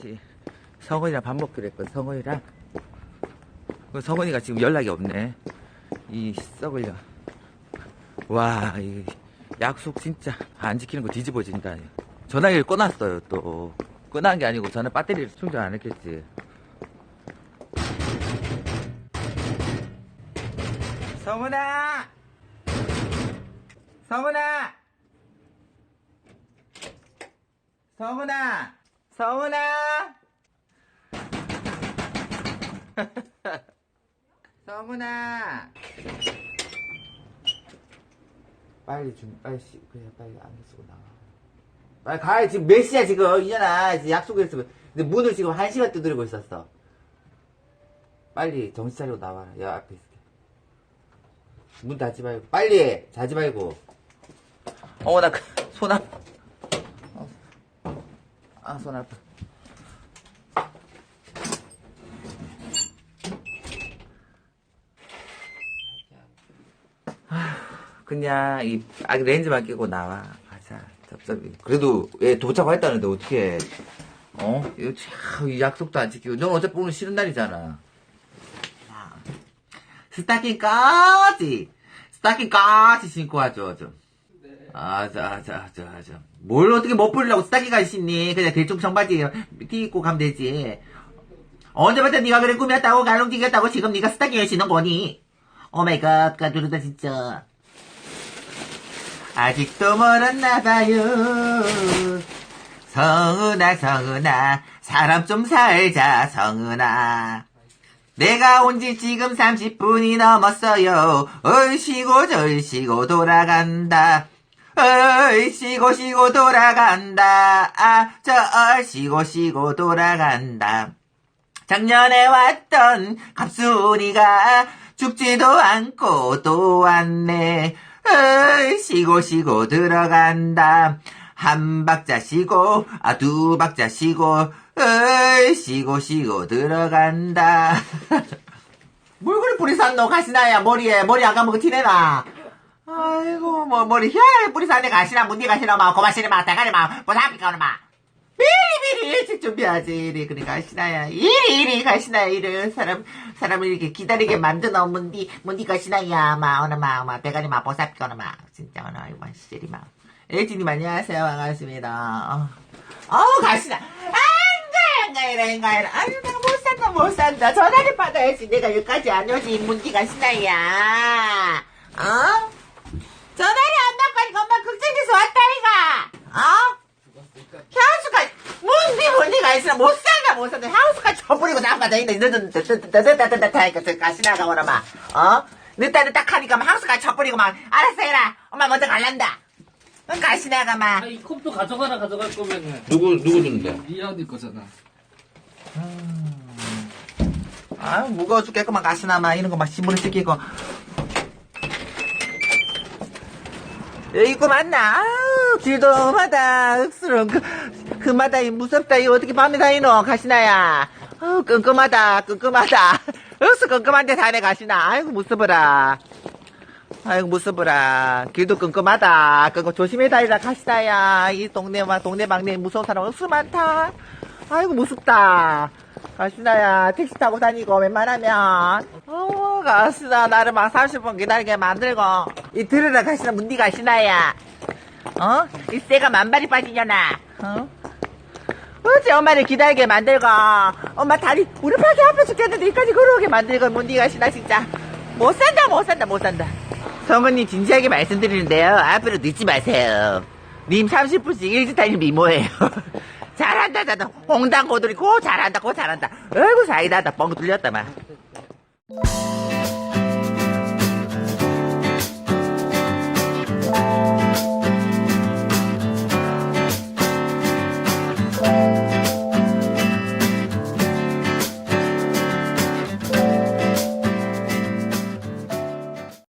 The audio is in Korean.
같이 성원이랑 밥 먹기로 했거든, 성원이랑. 그 성원이가 지금 연락이 없네. 이 썩을려. 와, 이 약속 진짜 안 지키는 거 뒤집어진다. 전화기를 꺼놨어요, 또. 꺼난 게 아니고 저는 배터리를 충전 안 했겠지. 성훈아! 성훈아! 성훈아! 성훈아! 성훈아! 빨리 좀, 빨리, 씨, 그래, 빨리 안경 쓰고 나와. 빨리 가, 지금 몇 시야, 지금? 이년아, 지금 약속했어. 근데 문을 지금 한 시간 두드리고 있었어. 빨리 정신 차리고 나와라. 야, 앞에 있을게. 문 닫지 말고. 빨리! 자지 말고. 어, 나, 그, 손. 어. 아, 손 아파. 그냥 이 아, 렌즈만 끼고 나와. 가자. 섭섭이 그래도 얘 도착했다는데 어떻게 어? 이거 참, 이 약속도 안 지키고. 넌 어차피 오늘 쉬는 날이잖아. 아, 스타킹까지. 스타킹까지 신고 와줘 좀. 아자 아자 아자 아자 뭘 어떻게 못 부리려고 스타킹까지 신니 그냥 대충 청바지 티 입고 가면 되지 언제부터 네가 그래 꾸몄다고 갈롱지겼다고 지금 네가 스타킹을 신는 거니 오마이갓 까두르다 진짜 아직도 멀었나봐요. 성은아, 성은아, 사람 좀 살자, 성은아. 내가 온 지 지금 30분이 넘었어요. 얼씨고 절씨고 돌아간다. 얼씨고 쉬고 돌아간다. 아, 저 얼씨고 쉬고 돌아간다. 작년에 왔던 갑순이가 죽지도 않고 또 왔네. 어이, 쉬고 쉬고 들어간다. 한 박자 쉬고, 아, 두 박자 쉬고, 어이, 쉬고 쉬고 들어간다. 뭘 그리 뿌리 샀노, 가시나야, 머리에, 머리 안 감은 거 티내나. 아이고, 뭐, 머리 희한하게 뿌리 샀네, 가시나, 문디 가시나, 마, 고마시네, 마, 대가리, 마, 보사비 가는 마. 미리 미리 일찍 준비하지, 이리, 그래, 가시나야. 이리, 이리, 가시나야, 이리. 사람, 사람을 이렇게 기다리게 만드노, 문디, 문디 가시나야, 마, 어느 마, 마, 대가리, 마, 보사비 가는 마. 진짜, 어느, 아이고, 시리, 마. 엘지님, 안녕하세요, 반갑습니다. 어, 어우, 가시나. 안 가, 안 가, 이래, 안 가, 이래. 아유, 내가 못 산다, 못 산다. 전화를 받아야지. 내가 여기까지 안 오지, 문디 가시나야. 어? 전화를 안 받고 엄마 극장에서 왔다니까. 어? 향수가 있으나 못 산다 못 산다 향수가 쳐버리고 나빠져 있네 늦었다늦었다늦었다 저 가시나가 오라 마 어? 늦다 늦다 하니까 막 향수가 쳐버리고 막 알았어 해라 엄마 먼저 갈란다 응 가시나가 막 아, 이 컵도 가져가라 가져갈 거면은 누구 누구 주는데? 미안이 거잖아. 아유 무거워 죽겠구만 가시나 막 이런 거 막 신문에 찍히고 이거 맞나? 아유 길도 마다. 억스러운 그, 그 마다 이 무섭다. 이 어떻게 밤에 다니노? 가시나야? 아유 끔끔하다 끔끔하다. 억수 끔끔한데 다네 가시나? 아이고 무서워라. 아이고 무서워라. 길도 끔끔하다. 그거 조심해 다니라 가시나야. 이 동네 막 동네 막내 무서운 사람 억수 많다. 아이고 무섭다 가시나야 택시 타고 다니고 웬만하면 어 가시나 나를 막 30분 기다리게 만들고 이 들으라 가시나 문디 가시나야. 어? 이 새가 만발이 빠지냐나 어? 어째 엄마를 기다리게 만들고 엄마 다리 무릎하게 아파 죽겠는데 이까지 걸어오게 만들고 문디 가시나 진짜. 못 산다 못 산다 못 산다. 성은님 진지하게 말씀드리는데요. 앞으로 늦지 마세요. 님 30분씩 일찍 다니는 미모예요 잘한다 잘한다. 홍당 고들이 고 잘한다 고 잘한다. 아이고 사이다다 뻥 뚫렸다 막